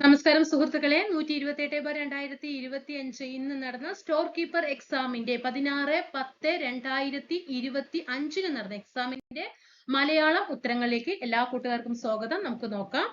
നമസ്കാരം സുഹൃത്തുക്കളെ. നൂറ്റി ഇരുപത്തി എട്ട് ബൈ രണ്ടായിരത്തി ഇരുപത്തി അഞ്ച് ഇന്ന് നടന്ന സ്റ്റോർ കീപ്പർ എക്സാമിന്റെ പതിനാറ് പത്ത് രണ്ടായിരത്തി ഇരുപത്തി അഞ്ചിന് നടന്ന എക്സാമിന്റെ മലയാളം ഉത്തരങ്ങളിലേക്ക് എല്ലാ കൂട്ടുകാർക്കും സ്വാഗതം. നമുക്ക് നോക്കാം.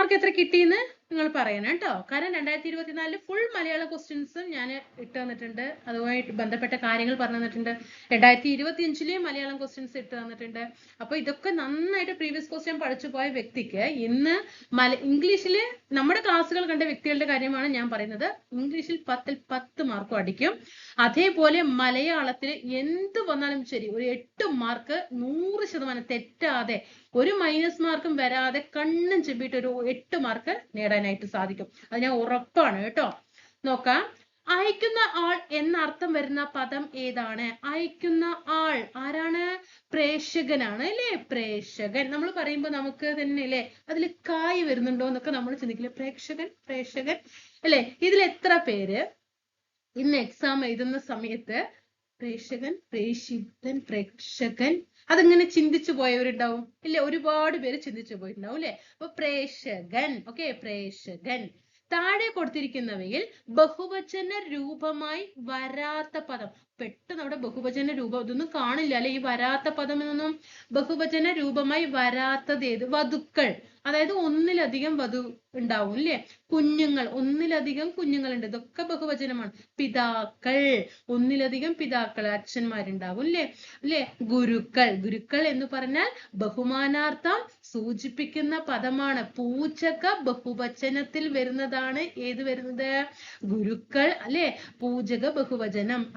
മാർക്ക് എത്ര കിട്ടിയെന്ന് നിങ്ങൾ പറയണം കേട്ടോ. കാരണം രണ്ടായിരത്തി ഇരുപത്തിനാലിൽ ഫുൾ മലയാള ക്വസ്റ്റ്യൻസും ഞാൻ ഇട്ട് തന്നിട്ടുണ്ട്. അതുമായിട്ട് ബന്ധപ്പെട്ട കാര്യങ്ങൾ പറഞ്ഞു തന്നിട്ടുണ്ട്. രണ്ടായിരത്തി ഇരുപത്തി അഞ്ചിലെയും മലയാളം ക്വസ്റ്റ്യൻസ് ഇട്ട് തന്നിട്ടുണ്ട്. അപ്പൊ ഇതൊക്കെ നന്നായിട്ട് പ്രീവിയസ് ക്വസ്റ്റ്യൻ പഠിച്ചു പോയ വ്യക്തിക്ക് ഇന്ന് മല ഇംഗ്ലീഷിൽ നമ്മുടെ ക്ലാസ്സുകൾ കണ്ട വ്യക്തികളുടെ കാര്യമാണ് ഞാൻ പറയുന്നത്. ഇംഗ്ലീഷിൽ പത്തിൽ പത്ത് മാർക്കും അടിക്കും. അതേപോലെ മലയാളത്തിൽ എന്ത് വന്നാലും ശരി ഒരു എട്ട് മാർക്ക് നൂറ് ശതമാനം തെറ്റാതെ ഒരു മൈനസ് മാർക്കും വരാതെ കണ്ണും ചെമ്പിട്ട് ഒരു എട്ട് മാർക്ക് നേടാനായിട്ട് സാധിക്കും. അത് ഞാൻ ഉറപ്പാണ് കേട്ടോ. നോക്കാം. അയക്കുന്ന ആൾ എന്ന അർത്ഥം വരുന്ന പദം ഏതാണ്? അയക്കുന്ന ആൾ ആരാണ്? പ്രേക്ഷകനാണ് അല്ലേ? പ്രേക്ഷകൻ. നമ്മൾ പറയുമ്പോൾ നമുക്ക് തന്നെ അല്ലേ? അതിൽ കായ് വരുന്നുണ്ടോ എന്നൊക്കെ നമ്മൾ ചിന്തിക്കില്ല? പ്രേക്ഷകൻ പ്രേക്ഷകൻ. അല്ലേ? ഇതിൽ എത്ര പേര്? ഇന്ന് എക്സാം എഴുതുന്ന സമയത്ത് പ്രേക്ഷകൻ പ്രേക്ഷിതൻ പ്രേക്ഷകൻ. അതങ്ങനെ ചിന്തിച്ചു പോയവരുണ്ടാവും? ഇല്ലേ ഒരുപാട് പേര് ചിന്തിച്ചു പോയിട്ടുണ്ടാവും അല്ലെ അപ്പൊ പ്രേക്ഷകൻ ഓക്കെ പ്രേക്ഷകൻ. താഴെ കൊടുത്തിരിക്കുന്നവയിൽ ബഹുവചന രൂപമായി വരാത്ത പദം. പെട്ടെന്ന് അവിടെ ബഹുവചന രൂപം ഇതൊന്നും കാണില്ല അല്ലെ? ഈ വരാത്ത പദം എന്നൊന്നും ബഹുവചന രൂപമായി വരാത്തത് ഏത്? വധുക്കൾ. അതായത് ഒന്നിലധികം വധു ഉണ്ടാവും അല്ലേ? കുഞ്ഞുങ്ങൾ ഒന്നിലധികം കുഞ്ഞുങ്ങൾ ഉണ്ട് ഇതൊക്കെ ബഹുവചനമാണ്. പിതാക്കൾ ഒന്നിലധികം പിതാക്കൾ അച്ഛന്മാരുണ്ടാവും അല്ലേ? അല്ലേ? ഗുരുക്കൾ. ഗുരുക്കൾ എന്ന് പറഞ്ഞാൽ ബഹുമാനാർത്ഥം സൂചിപ്പിക്കുന്ന പദമാണ്. പൂജക ബഹുവചനത്തിൽ വരുന്നതാണ്. ഏത് വരുന്നത്? ഗുരുക്കൾ അല്ലെ? പൂജക ബഹുവചനം.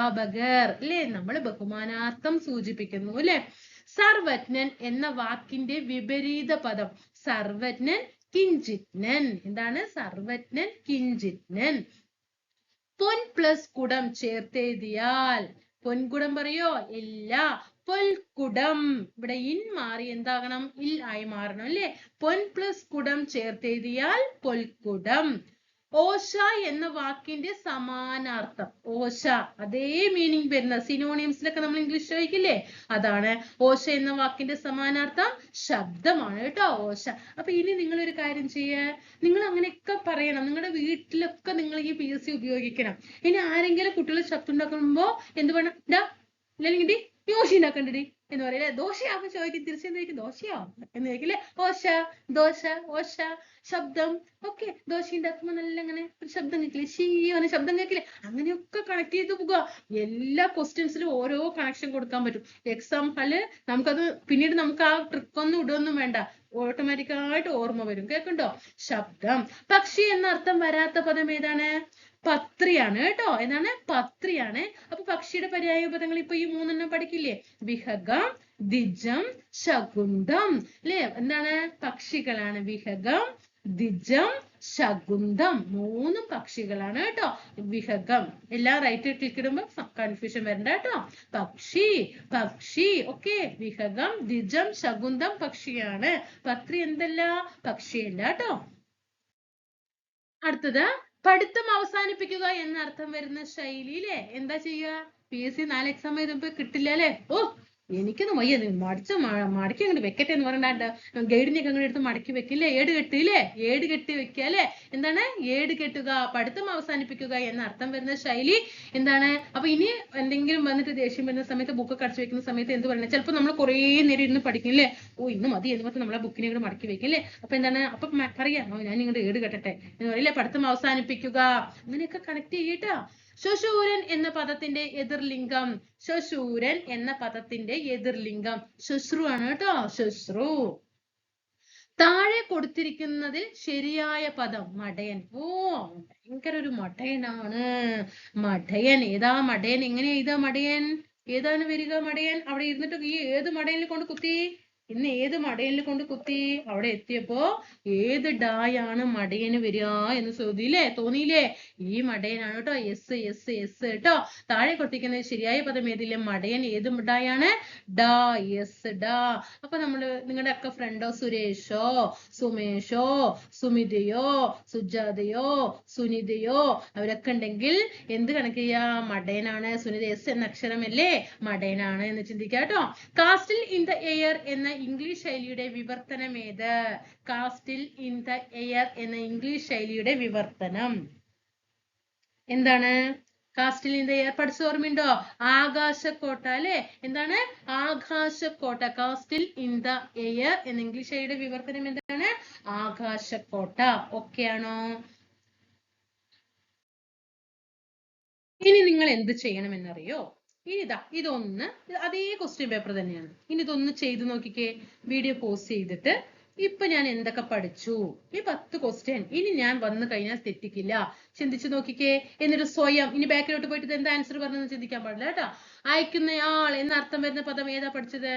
അധ്യാപകർ അല്ലെ നമ്മൾ ബഹുമാനാർത്ഥം സൂചിപ്പിക്കുന്നു അല്ലെ സർവജ്ഞൻ എന്ന വാക്കിന്റെ വിപരീത പദം. സർവജ്ഞൻ കിഞ്ചിജ്ഞൻ. എന്താണ്? സർവജ്ഞൻ കിഞ്ചിജ്ഞൻ. പൊൻ പ്ലസ് കുടം ചേർത്തെഴുതിയാൽ പൊൻകുടം പറയോ? ഇല്ല. പൊൽക്കുടം ഇവിടെ ഇൻ മാറി എന്താകണം? ഇൽ ആയി മാറണം അല്ലെ പൊൻ പ്ലസ് കുടം ചേർത്തെഴുതിയാൽ പൊൽക്കുടം ഓശ എന്ന വാക്കിന്റെ സമാനാർത്ഥം. ഓശ അതേ മീനിങ് വരുന്ന സിനോണിയംസിലൊക്കെ നമ്മൾ ഇംഗ്ലീഷ് ചോദിക്കില്ലേ? അതാണ് ഓശ എന്ന വാക്കിന്റെ സമാനാർത്ഥം ശബ്ദമാണ് കേട്ടോ ഓശ. അപ്പൊ ഇനി നിങ്ങൾ ഒരു കാര്യം ചെയ്യ. നിങ്ങൾ അങ്ങനെയൊക്കെ പറയണം. നിങ്ങളുടെ വീട്ടിലൊക്കെ നിങ്ങൾ ഈ പി എസ് സി ഉപയോഗിക്കണം. ഇനി ആരെങ്കിലും കുട്ടികൾ ശബ്ദം ഉണ്ടാക്കുമ്പോ എന്ത് വേണം? ഡാ അല്ലെങ്കിൽ യോശി എന്ന് പറയില്ലേ? ദോശയാവുമ്പോ ചോദിക്കും തിരിച്ചെന്തായിരിക്കും ദോശയോ? എന്ന് ചോദിക്കില്ലേ? ഓശ ദോശ ഓശ ശബ്ദം. ഓക്കെ ദോശയുടെ അർത്ഥം നല്ല അങ്ങനെ ഒരു ശബ്ദം കേൾക്കില്ലേ? പറഞ്ഞ ശബ്ദം കേൾക്കില്ലേ? അങ്ങനെയൊക്കെ കണക്ട് ചെയ്ത് പോകുക എല്ലാ ക്വസ്റ്റ്യൻസിലും ഓരോ കണക്ഷൻ കൊടുക്കാൻ പറ്റും. എക്സാം നമുക്കത് പിന്നീട് നമുക്ക് ആ ട്രിക്ക് ഒന്നും ഇടുകയൊന്നും വേണ്ട. ഓട്ടോമാറ്റിക്കായിട്ട് ഓർമ്മ വരും. കേൾക്കുണ്ടോ ശബ്ദം. പക്ഷി എന്ന അർത്ഥം വരാത്ത പദം ഏതാണ്? പത്രിയാണ് കേട്ടോ. എന്താണ്? പത്രിയാണ്. അപ്പൊ പക്ഷിയുടെ പര്യായ പദങ്ങൾ ഇപ്പൊ ഈ മൂന്നെണ്ണം പഠിക്കില്ലേ? വിഹകം ദിജം ശകുന്തം. അല്ലേ എന്താണ്? പക്ഷികളാണ് വിഹകം ദിജം ശകുന്തം. മൂന്നും പക്ഷികളാണ് കേട്ടോ. വിഹകം. എല്ലാം റൈറ്റ് ക്ലിക്ക് ഇടുമ്പോ കൺഫ്യൂഷൻ വരണ്ട കേട്ടോ. പക്ഷി പക്ഷി. ഓക്കെ വിഹകം ദിജം ശകുന്തം പക്ഷിയാണ്. പത്രി എന്തല്ല? പക്ഷിയല്ല കേട്ടോ. അടുത്തത് പഠിത്തം അവസാനിപ്പിക്കുക എന്നർത്ഥം വരുന്ന ശൈലി ശൈലിയിലെ എന്താ ചെയ്യുക? പി എസ് സി നാല് എക്സാം എഴുതുമ്പോ കിട്ടില്ല അല്ലേ ഓ എനിക്കൊന്നും വയ്യ. മടിച്ച മടക്കി അങ്ങോട്ട് വെക്കട്ടെ എന്ന് പറഞ്ഞാണ്ട് ഗൈഡിനെയൊക്കെ അങ്ങോട്ട് എടുത്ത് മടക്കി വെക്കില്ലേ? ഏട് കെട്ടില്ലേ ഏട് കെട്ടി വെക്കുക അല്ലേ? എന്താണ്? ഏട് കെട്ടുക പഠിത്തം അവസാനിപ്പിക്കുക എന്ന അർത്ഥം വരുന്ന ശൈലി എന്താണ്? അപ്പൊ ഇനി എന്തെങ്കിലും വന്നിട്ട് ദേഷ്യം വരുന്ന സമയത്ത് ബുക്ക് കടച്ചു വെക്കുന്ന സമയത്ത് എന്ത് പറയുന്നത് ചിലപ്പോൾ നമ്മൾ കുറേ നേരം ഇരുന്ന് പഠിക്കും അല്ലേ ഓ ഇന്ന് മതി എന്ന് പറഞ്ഞാൽ നമ്മളെ ബുക്കിനെ കൂടെ മടക്കി വെക്കില്ലേ അപ്പൊ എന്താണ്? അപ്പൊ പറയാം. ഞാൻ നിങ്ങളുടെ ഏട് കെട്ടട്ടെ എന്ന് പറയില്ലേ പഠിത്തം അവസാനിപ്പിക്കുക. അങ്ങനെയൊക്കെ കണക്ട് ചെയ്യട്ടാ. ശശൂരൻ എന്ന പദത്തിന്റെ എതിർലിംഗം. ശശൂരൻ എന്ന പദത്തിന്റെ എതിർലിംഗം. ശുശ്രു ആണ് കേട്ടോ. ശുശ്രു താഴെ കൊടുത്തിരിക്കുന്നതിൽ ശരിയായ പദം മടയൻ. ഓ ഭയങ്കര ഒരു മടയനാണ്. മടയൻ. ഏതാ മടയൻ? എങ്ങനെ എഴുതാ മടയൻ? ഏതാണ് വരിക മടയൻ? അവിടെ ഇരുന്നിട്ട് ഈ ഏത് മടയനിൽ കൊണ്ട് കുത്തി? ഇന്ന് ഏത് മടയനിൽ കൊണ്ട് കുത്തി? അവിടെ എത്തിയപ്പോ ഏത് ഡായാണ് മടയന് വരിക എന്ന് ചോദിയില്ലേ തോന്നിയില്ലേ? ഈ മടയനാണ് കേട്ടോ. എസ് എസ് എസ് കേട്ടോ. താഴെ കൊടുത്തിരിക്കുന്ന ശരിയായ പദം ഏതില്ലേ? മടയൻ ഏത് ഡായാണ് ഡാ എസ് ഡാ. അപ്പൊ നമ്മൾ നിങ്ങളുടെ ഒക്കെ ഫ്രണ്ടോ സുരേഷോ സുമേഷോ സുമിതയോ സുജാതയോ സുനിതയോ അവരൊക്കെ ഉണ്ടെങ്കിൽ എന്ത് കണക്ക് ചെയ്യാ? മടയനാണ്. സുനിത എസ് എന്ന അക്ഷരമല്ലേ? മടയനാണ് എന്ന് ചിന്തിക്കാം കേട്ടോ. കാസ്റ്റിൽ ഇൻ ദ എയർ എന്ന ഇംഗ്ലീഷ് ശൈലിയുടെ വിവർത്തനം ഏത്? കാസ്റ്റിൽ ഇൻ ദ എയർ എന്ന ഇംഗ്ലീഷ് ശൈലിയുടെ വിവർത്തനം. എന്താണ്? കാസ്റ്റിൽ ഇൻ ദ എയർ പഠിച്ചു ഓർമ്മയുണ്ടോ? ആകാശക്കോട്ട അല്ലെ? എന്താണ്? ആകാശക്കോട്ട. കാസ്റ്റിൽ ഇൻ ദ എയർ എന്ന ഇംഗ്ലീഷ് ശൈലിയുടെ വിവർത്തനം എന്താണ്? ആകാശക്കോട്ട. ഓക്കെ ആണോ? ഇനി നിങ്ങൾ എന്ത് ചെയ്യണമെന്നറിയോ? ഇനി ഇതാ ഇതൊന്ന് അതേ ക്വസ്റ്റ്യൻ പേപ്പർ തന്നെയാണ്. ഇനി ഇതൊന്ന് ചെയ്ത് നോക്കിക്കേ വീഡിയോ പോസ് ചെയ്തിട്ട്. ഇപ്പൊ ഞാൻ എന്തൊക്കെ പഠിച്ചു? ഈ പത്ത് ക്വസ്റ്റ്യൻ ഇനി ഞാൻ വന്നു കഴിഞ്ഞാൽ തെറ്റിക്കില്ല. ചിന്തിച്ചു നോക്കിക്കേ എന്നിട്ട് സ്വയം ഇനി ബാക്കിലോട്ട് പോയിട്ട് എന്താ ആൻസർ പറഞ്ഞെന്ന് ചിന്തിക്കാൻ പാടില്ല കേട്ടോ. അയക്കുന്നയാൾ എന്ന അർത്ഥം വരുന്ന പദം ഏതാ പഠിച്ചത്?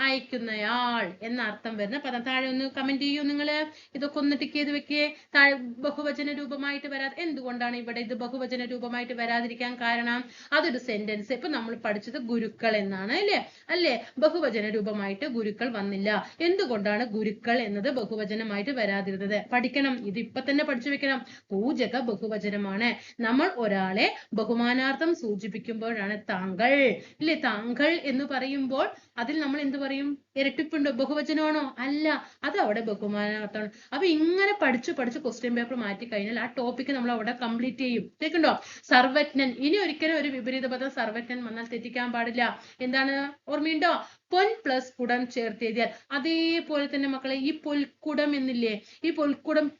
അയക്കുന്നയാൾ എന്ന അർത്ഥം വരുന്ന പദം. താഴെ ഒന്ന് കമന്റ് ചെയ്യൂ നിങ്ങൾ ഇതൊക്കെ ഒന്ന് ടിക്ക് ചെയ്ത് വെക്കേ. താഴെ ബഹുവചന രൂപമായിട്ട് വരാതെ എന്തുകൊണ്ടാണ് ഇവിടെ ഇത് ബഹുവചന രൂപമായിട്ട് വരാതിരിക്കാൻ കാരണം? അതൊരു സെന്റൻസ് ഇപ്പൊ നമ്മൾ പഠിച്ചത് ഗുരുക്കൾ എന്നാണ് അല്ലേ? അല്ലേ? ബഹുവചന രൂപമായിട്ട് ഗുരുക്കൾ വന്നില്ല. എന്തുകൊണ്ടാണ് ഗുരുക്കൾ എന്നത് ബഹുവചനമായിട്ട് വരാതിരുന്നത്? പഠിക്കണം. ഇത് ഇപ്പൊ തന്നെ പഠിച്ചു വെക്കണം. പൂജക ബഹുവചനമാണ്. നമ്മൾ ഒരാളെ ബഹുമാനാർത്ഥം സൂചിപ്പിക്കുമ്പോഴാണ് താങ്കൾ. ഇല്ലേ? താങ്കൾ എന്ന് പറയുമ്പോൾ അതിൽ നമ്മൾ എന്ത് പറയും? ഇരട്ടിപ്പുണ്ടോ? ബഹുവചനമാണോ? അല്ല. അത് അവിടെ ബഹുമാനാർത്ഥമാണ്. അപ്പൊ ഇങ്ങനെ പഠിച്ച് പഠിച്ച് ക്വസ്റ്റ്യൻ പേപ്പർ മാറ്റി കഴിഞ്ഞാൽ ആ ടോപ്പിക് നമ്മൾ അവിടെ കംപ്ലീറ്റ് ചെയ്യും. കേൾക്കുണ്ടോ സർവജ്ഞൻ. ഇനി ഒരിക്കലും ഒരു വിപരീത പദം സർവജ്ഞൻ വന്നാൽ തെറ്റിക്കാൻ പാടില്ല. എന്താണ്? ഓർമ്മയുണ്ടോ? പൊൻ പ്ലസ് കുടം ചേർത്ത് എഴുതിയാൽ. അതേപോലെ തന്നെ മക്കളെ ഈ പൊൽക്കുടം എന്നില്ലേ? ഈ പൊൽക്കുടം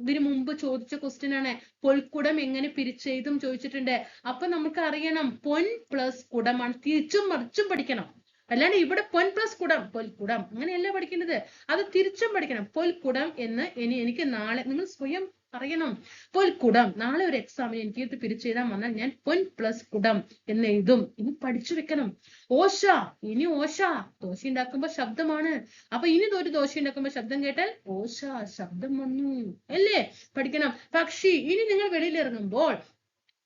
ഇതിനു മുമ്പ് ചോദിച്ച ക്വസ്റ്റ്യൻ ആണ്. പൊൽക്കുടം എങ്ങനെ പിരിച്ചെഴുതും ചോദിച്ചിട്ടുണ്ട്. അപ്പൊ നമുക്ക് അറിയണം. പൊൻ പ്ലസ് കുടമാണ്. തിരിച്ചും മറിച്ചും പഠിക്കണം. അല്ലാണ്ട് ഇവിടെ പൊൻ പ്ലസ് കുടം പൊൽക്കുടം അങ്ങനെയല്ല പഠിക്കേണ്ടത് അത് തിരിച്ചും പഠിക്കണം. പൊൽക്കുടം എന്ന് ഇനി എനിക്ക് നാളെ നിങ്ങൾ സ്വയം അറിയണം. പൊൽക്കുടം നാളെ ഒരു എക്സാമിന് എനിക്ക് ഇത് പിരിച്ചെഴുതാൻ വന്നാൽ ഞാൻ പൊൻ പ്ലസ് കുടം എന്ന് എഴുതും. ഇനി പഠിച്ചു വെക്കണം. ഓശ ഇനി ഓശ. ദോശ ഉണ്ടാക്കുമ്പോ ശബ്ദമാണ്. അപ്പൊ ഇനി ഒരു ദോശ ഉണ്ടാക്കുമ്പോ ശബ്ദം കേട്ടാൽ ഓശ ശബ്ദം വന്നു. അല്ലേ? പഠിക്കണം. പക്ഷി ഇനി നിങ്ങൾ വെളിയിൽ ഇറങ്ങുമ്പോൾ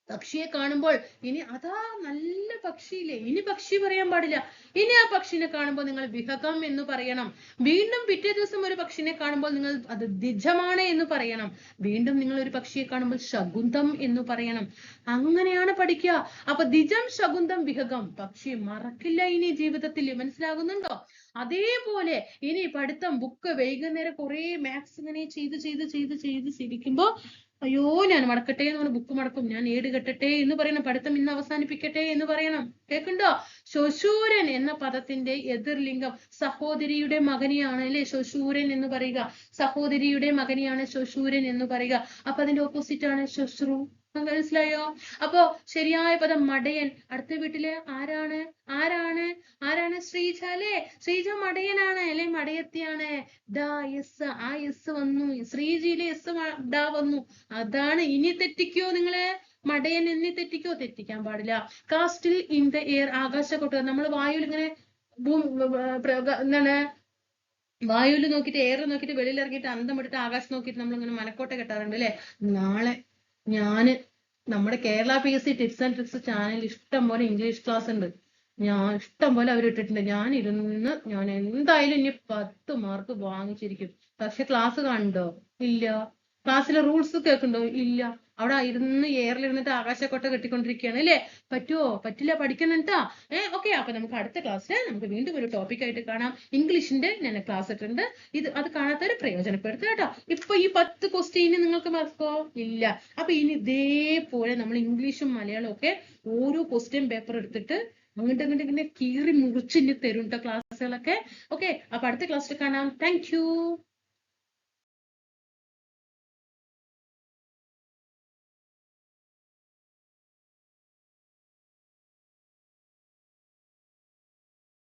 പക്ഷിയെ കാണുമ്പോൾ ഇനി അതാ നല്ല പക്ഷിയില്ലേ? ഇനി പക്ഷി പറയാൻ പാടില്ല. ഇനി ആ പക്ഷിനെ കാണുമ്പോൾ നിങ്ങൾ വിഹകം എന്ന് പറയണം. വീണ്ടും പിറ്റേ ദിവസം ഒരു പക്ഷിനെ കാണുമ്പോൾ നിങ്ങൾ അത് ദ്വിജമാണ് എന്ന് പറയണം. വീണ്ടും നിങ്ങൾ ഒരു പക്ഷിയെ കാണുമ്പോൾ ശകുന്തം എന്ന് പറയണം. അങ്ങനെയാണ് പഠിക്കുക. അപ്പൊ ദ്വിജം ശകുന്തം വിഹകം. പക്ഷി മറക്കില്ല ഇനി ജീവിതത്തിൽ. മനസ്സിലാകുന്നുണ്ടോ? അതേപോലെ ഇനി പഠിത്തം ബുക്ക് വൈകുന്നേരം കുറെ മാത്സ് ഇങ്ങനെ ചെയ്ത് ചെയ്ത് ചെയ്ത് ചെയ്ത് ശരിക്കുമ്പോ അയ്യോ ഞാൻ മടക്കട്ടെ എന്ന് പറഞ്ഞ് ബുക്ക് മടക്കും. ഞാൻ ഏട് കെട്ടട്ടെ എന്ന് പറയണം. പഠിത്തം ഇന്ന് അവസാനിപ്പിക്കട്ടെ എന്ന് പറയണം. കേൾക്കുണ്ടോ ശശൂരൻ എന്ന പദത്തിന്റെ എതിർ ലിംഗം സഹോദരിയുടെ മകനെയാണ് അല്ലെ? ശശൂരൻ എന്ന് പറയുക. സഹോദരിയുടെ മകനെയാണ് ശശൂരൻ എന്ന് പറയുക. അപ്പൊ അതിന്റെ ഓപ്പോസിറ്റ് ആണ് ശുശ്രു മനസ്സിലായോ? അപ്പോ ശരിയായ പദം മടയൻ. അടുത്ത വീട്ടിൽ ആരാണ്? ആരാണ്? ആരാണ് ശ്രീജ അല്ലെ? ശ്രീജ മടയനാണ് അല്ലെ? മടയത്തിയാണ്. ഡാ എസ് ആ എസ് വന്നു. ശ്രീജിയിലെ എസ് ഡാ വന്നു. അതാണ്. ഇനി തെറ്റിക്കോ നിങ്ങൾ? മടയൻ എന്നെ തെറ്റിക്കോ? തെറ്റിക്കാൻ പാടില്ല. കാസ്റ്റിൽ ഇൻ ദ എയർ ആകാശക്കൊട്ട് നമ്മൾ വായുവിൽ ഇങ്ങനെ എന്താണ്? വായുവിൽ നോക്കിയിട്ട് എയർ നോക്കിയിട്ട് വെളിയിൽ ഇറങ്ങിയിട്ട് അന്തം ഇട്ടിട്ട് ആകാശം നോക്കിയിട്ട് നമ്മൾ ഇങ്ങനെ മനക്കോട്ട കെട്ടാറുണ്ട് അല്ലെ? നാളെ ഞാൻ നമ്മുടെ Kerala P S C tips and tricks channel ഇഷ്ടം പോലെ ഇംഗ്ലീഷ് ക്ലാസ് ഉണ്ട്. ഞാൻ ഇഷ്ടം പോലെ അവർ ഇട്ടിട്ടുണ്ട്. ഞാൻ ഇരുന്ന് ഞാൻ എന്തായാലും ഇനി പത്ത് മാർക്ക് വാങ്ങിച്ചിരിക്കും. പക്ഷെ ക്ലാസ് കണ്ടോ? ഇല്ല. ക്ലാസ്സിലെ റൂൾസ് കേൾക്കുന്നുണ്ടോ? ഇല്ല. അവിടെ ഇരുന്ന് എയറിൽ ഇരുന്നിട്ട് ആകാശക്കൊട്ട കെട്ടിക്കൊണ്ടിരിക്കുകയാണ് അല്ലേ? പറ്റുമോ പറ്റില്ല പഠിക്കണം കേട്ടാ ഏഹ് ഓക്കെ അപ്പൊ നമുക്ക് അടുത്ത ക്ലാസ്സിൽ നമുക്ക് വീണ്ടും ഒരു ടോപ്പിക് ആയിട്ട് കാണാം. ഇംഗ്ലീഷിന്റെ ഞാൻ ക്ലാസ് ഇട്ടിട്ടുണ്ട്. ഇത് അത് കാണാത്തവര് പ്രയോജനപ്പെടുത്തുക കേട്ടോ. ഇപ്പൊ ഈ പത്ത് ക്വസ്റ്റ്യന് നിങ്ങൾക്ക് മാർക്കോ ഇല്ല. അപ്പൊ ഇനി ഇതേപോലെ നമ്മൾ ഇംഗ്ലീഷും മലയാളവും ഒക്കെ ഓരോ ക്വസ്റ്റ്യൻ പേപ്പർ എടുത്തിട്ട് അങ്ങോട്ട് അങ്ങോട്ട് ഇങ്ങനെ കീറി മുറിച്ചിന് തരും കേട്ടോ ക്ലാസ്സുകളൊക്കെ ഓക്കെ അപ്പൊ അടുത്ത ക്ലാസ്സിൽ കാണാം. താങ്ക്